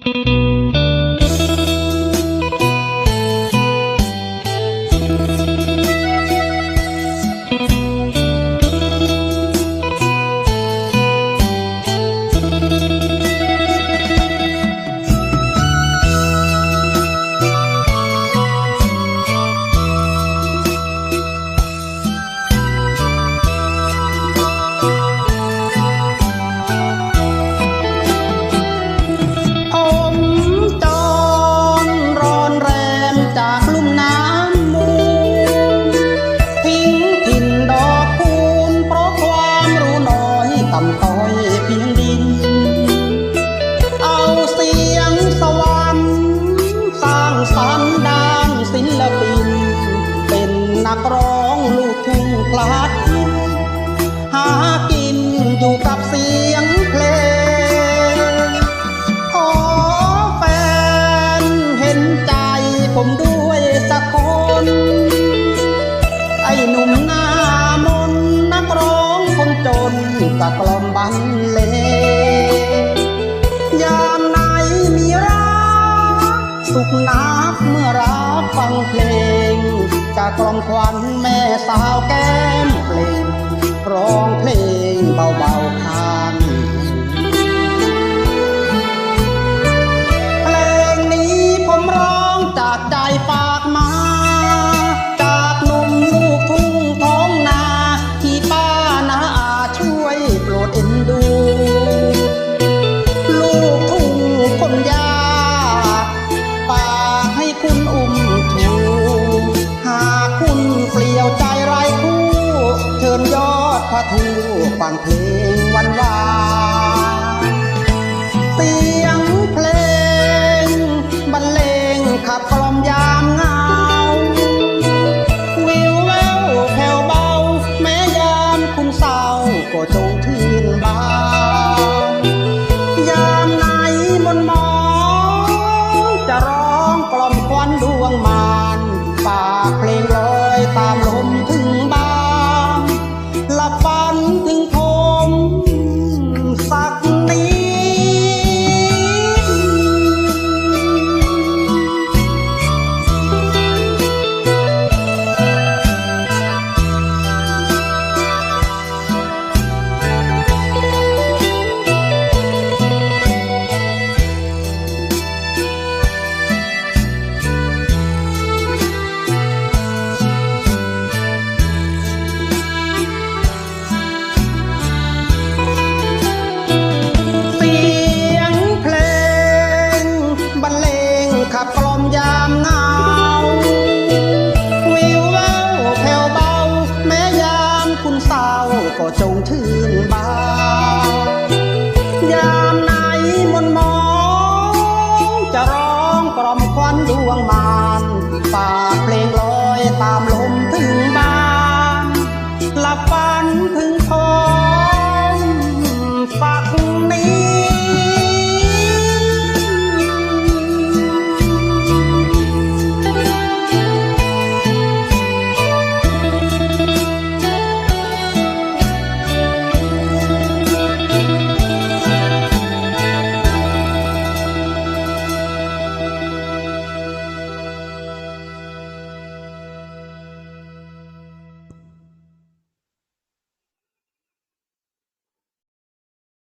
ผม ทุ่งพลัดถิ่นหากินอยู่กับเสียงเพลง ขอแฟนเห็นใจผมด้วยสักคน ไอ้หนุ่มหน้ามนนักร้องคนจนกะกลอมบรรเลงยามไหนมีรักสุขนักเมื่อรักฟังเพลง กล่อมควันแม่สาวแก้มเปล่งร้องเพลงเบาๆค่ะ ทูฟังเพลงวันวานเสียงเพลงบรรเลงขับกล่อมยามเงาวิวแววแผ่วเบา แม้ยามคุณเศร้าก็จงทื่นบานยามไหนมนมองจะร้องกล่อมควันดวงมานฝากเพลงลอยตามลมถึงบ้าน ตาม